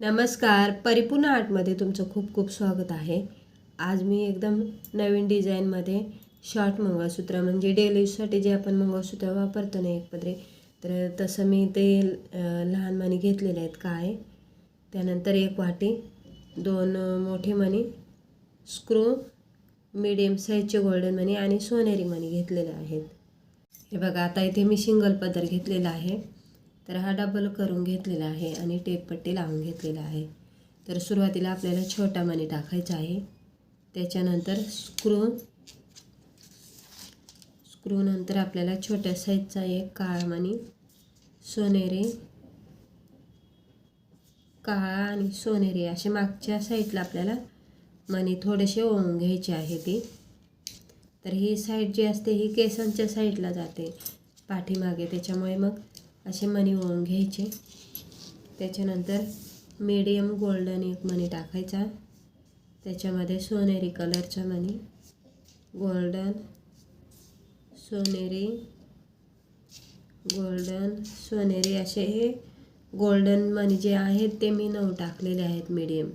नमस्कार परिपूर्ण आर्टमध्ये तुमचं खूप खूप स्वागत आहे. आज मी एकदम नवीन डिझाईनमध्ये शॉर्ट मंगळसूत्र म्हणजे डेलीजसाठी जे आपण मंगळसूत्र वापरतो ना एकपत्रे तर तसं मी ते लहान मणी घेतलेले आहेत काय त्यानंतर एक वाटी दोन मोठे मणी स्क्रू मिडियम साईजचे गोल्डन मणी आणि सोनेरी मणी घेतलेले आहेत. हे बघा आता इथे मी सिंगल पदर घेतलेला आहे. तर हा डबल करून घेतलेला आहे आणि टेपपट्टी लावून घेतलेला आहे. तर सुरुवातीला आपल्याला छोटा मणी टाकायचा आहे. त्याच्यानंतर स्क्रू स्क्रूनंतर आपल्याला छोट्या साईजचा एक काळा मणी सोनेरी काळा आणि सोनेरी असे मागच्या साईडला आपल्याला मणी थोडेसे ओळून घ्यायचे आहे ती. तर ही साईड जी असते ही केसांच्या साईडला जाते पाठीमागे. त्याच्यामुळे मग असे मणी ओळून घ्यायचे. त्याच्यानंतर मीडियम गोल्डन एक मणी टाकायचा. त्याच्यामध्ये सोनेरी कलरचा मणी गोल्डन सोनेरी गोल्डन सोनेरी असे हे गोल्डन मणी जे आहेत ते मी नऊ टाकलेले आहेत मीडियम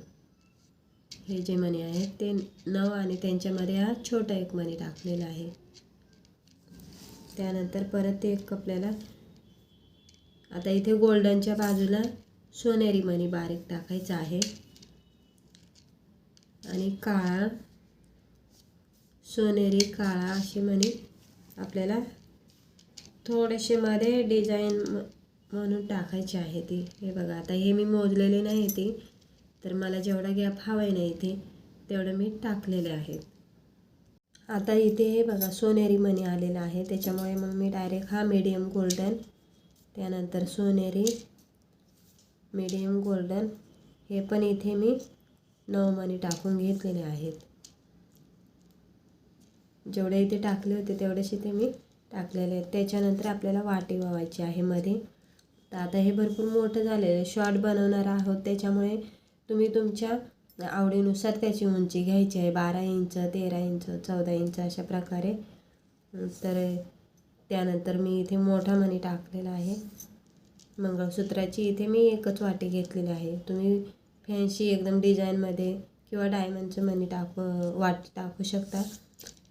हे जे मणी आहेत ते नऊ आणि त्यांच्यामध्ये हा छोटा एक मणी टाकलेला आहे. त्यानंतर परत ते एक आपल्याला आता इथे गोल्डनच्या बाजूला सोनेरी मणी बारीक टाकायचा आहे. आणि काळा सोनेरी काळा अशी मणी आपल्याला थोडेसे मध्ये डिझाईन म्हणून टाकायची आहे ती. हे बघा आता हे मी मोजलेले नाही ती तर मला जेवढा गॅप हवा आहे नाही इथे तेवढं मी टाकलेले आहेत. आता इथे हे बघा सोनेरी मणी आलेला आहे. त्याच्यामुळे मग मी डायरेक्ट हा मीडियम गोल्डन त्यानंतर सोनेरी मीडियम गोल्डन हे पण इथे मी नऊ मणी टाकून घेतलेले आहेत. जेवढे इथे टाकले होते तेवढेच इथे मी टाकलेले आहेत. त्याच्यानंतर आपल्याला वाटी वावायची आहे मध्ये. तर आता हे भरपूर मोठं झालेलं आहे. शॉर्ट बनवणार आहोत. त्याच्यामुळे तुम्ही तुमच्या आवडीनुसार त्याची उंची घ्यायची आहे. बारा इंच तेरा इंच चौदा इंच अशा प्रकारे. तर त्यानंतर मी इथे मोठा मणी टाकलेला आहे. मंगळसूत्राची इथे मी एकच वाटी घेतलेली आहे. तुम्ही फॅन्सी एकदम डिझाईनमध्ये किंवा डायमंडचं मणी टाकू वाटी टाकू शकता.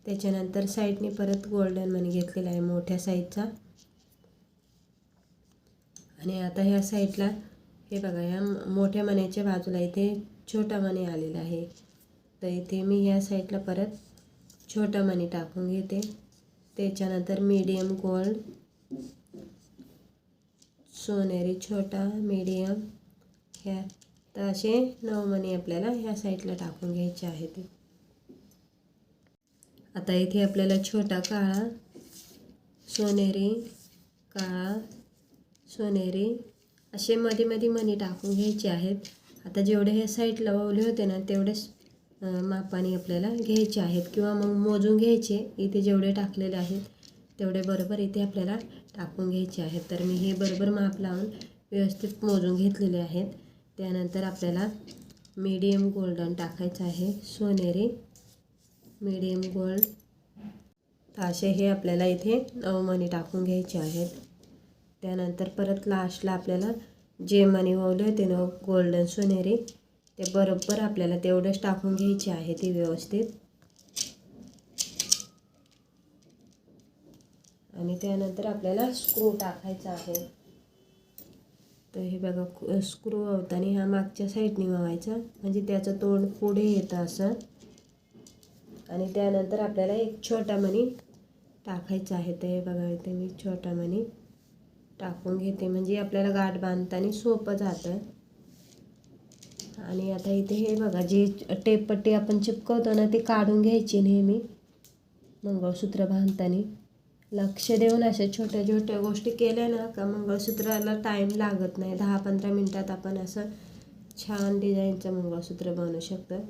त्याच्यानंतर साईडने परत गोल्डन मणी घेतलेला आहे मोठ्या साईजचा. आणि आता ह्या साईडला हे बघा ह्या मोठ्या मण्याच्या बाजूला इथे छोटा मणी आलेला आहे. तर इथे मी ह्या साईडला परत छोटा मणी टाकून घेते. त्याच्यानंतर मीडियम गोल्ड सोनेरी छोटा मीडियम ह्या तर असे नऊ मणी आपल्याला ह्या साईडला टाकून घ्यायचे आहेत. आता इथे आपल्याला छोटा काळा सोनेरी काळा सोनेरी असे मध्ये मध्ये मणी टाकून घ्यायचे आहेत. आता जेवढे हे साईडला वावले होते ना तेवढेच मापाने आपल्याला घ्यायचे आहेत किंवा मग मोजून घ्यायचे. इथे जेवढे टाकलेले आहेत तेवढे बरोबर इथे आपल्याला टाकून घ्यायचे आहेत. तर मी हे बरोबर माप लावून व्यवस्थित मोजून घेतलेले आहेत. त्यानंतर आपल्याला मीडियम गोल्डन टाकायचं आहे. सोनेरी मीडियम गोल्ड असे हे आपल्याला इथे नऊ मणी टाकून घ्यायचे आहेत. त्यानंतर परत लास्टला आपल्याला जे मणी ओवले होते न गोल्डन सोनेरी ते बरोबर आपल्याला तेवढंच टाकून घ्यायचे आहे ते व्यवस्थित. आणि त्यानंतर आपल्याला स्क्रू टाकायचा आहे. तर हे बघा स्क्रू होताना हा मागच्या साईडने वावायचा म्हणजे त्याचं तोंड पुढे येतं असं. आणि त्यानंतर आपल्याला एक छोटा मणी टाकायचा आहे. ते बघा इथे मी छोटा मणी टाकून घेते. म्हणजे आपल्याला गाठ बांधताना सोपं जातं. आणि आता इथे हे बघा जी टेपपट्टी आपण चिपकवतो ना ती काढून घ्यायची नेहमी मंगळसूत्र बांधताना. लक्ष देऊन अशा छोट्या छोट्या गोष्टी केल्या ना का मंगळसूत्राला टाईम लागत नाही. दहा पंधरा मिनटात आपण असं छान डिझाईनचं मंगळसूत्र बनवू शकतं.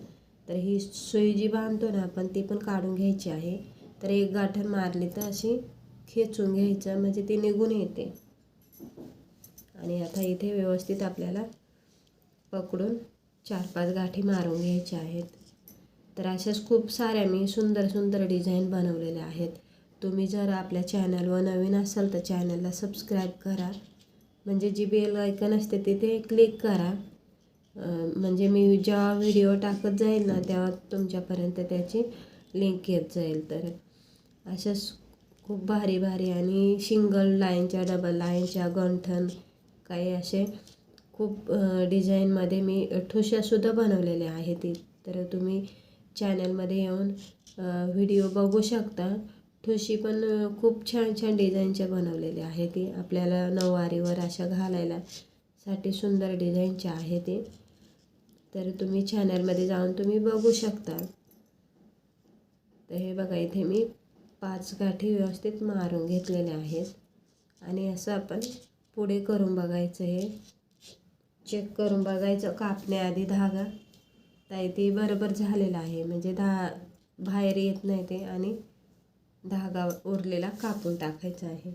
तर ही सुई जी बांधतो ना आपण ती पण काढून घ्यायची आहे. तर एक गाठण मारली तर अशी खेचून घ्यायचं म्हणजे ती निघून येते. आणि आता इथे व्यवस्थित आपल्याला पकडून चार पाच गाठी मारून घ्यायच्या आहेत. तर अशाच खूप साऱ्या मी सुंदर सुंदर डिझाईन बनवलेल्या आहेत. तुम्ही जर आपल्या चॅनलवर नवीन असाल तर चॅनलला सबस्क्राईब करा. म्हणजे जी बेल ऐकन असते तिथे क्लिक करा. म्हणजे मी जेव्हा व्हिडिओ टाकत जाईल ना तेव्हा तुमच्यापर्यंत त्याची लिंक येत जाईल. तर अशाच खूप भारी भारी आणि सिंगल लाईनच्या डबल लाईनच्या गंठन काही असे खूप डिझाईनमध्ये मी ठुशासुद्धा बनवलेल्या आहेत. ती तर तुम्ही चॅनलमध्ये येऊन व्हिडिओ बघू शकता. ठुशी पण खूप छान छान डिझाईनच्या बनवलेल्या आहे ती. आपल्याला नऊवारीवर अशा घालायला साठी सुंदर डिझाईनच्या आहे ते. तर तुम्ही चॅनलमध्ये जाऊन तुम्ही बघू शकता. तर हे बघा इथे मी पाच गाठी व्यवस्थित मारून घेतलेल्या आहेत. आणि असं आपण पुढे करून बघायचं हे. चेक करून बघायचं कापण्याआधी धागा. ताई ती बरोबर झालेला आहे. म्हणजे धा बाहेर येत नाही ते आणि धागा उरलेला कापून टाकायचा आहे.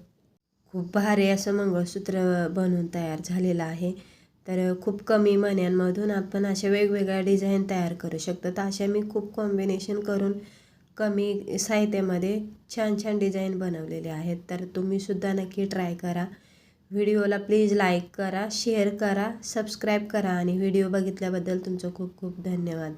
खूप भारी असं मंगळसूत्र बनवून तयार झालेलं आहे. तर खूप कमी मण्यांमधून आपण अशा वेगवेगळ्या डिझाईन तयार करू शकतो. तर अशा मी खूप कॉम्बिनेशन करून कमी साहित्यामध्ये छान छान डिझाईन बनवलेले आहेत. तर तुम्हीसुद्धा नक्की ट्राय करा. व्हिडिओला प्लीज लाईक करा शेअर करा सबस्क्राईब करा आणि व्हिडिओ बघितल्याबद्दल तुमचं खूप खूप धन्यवाद.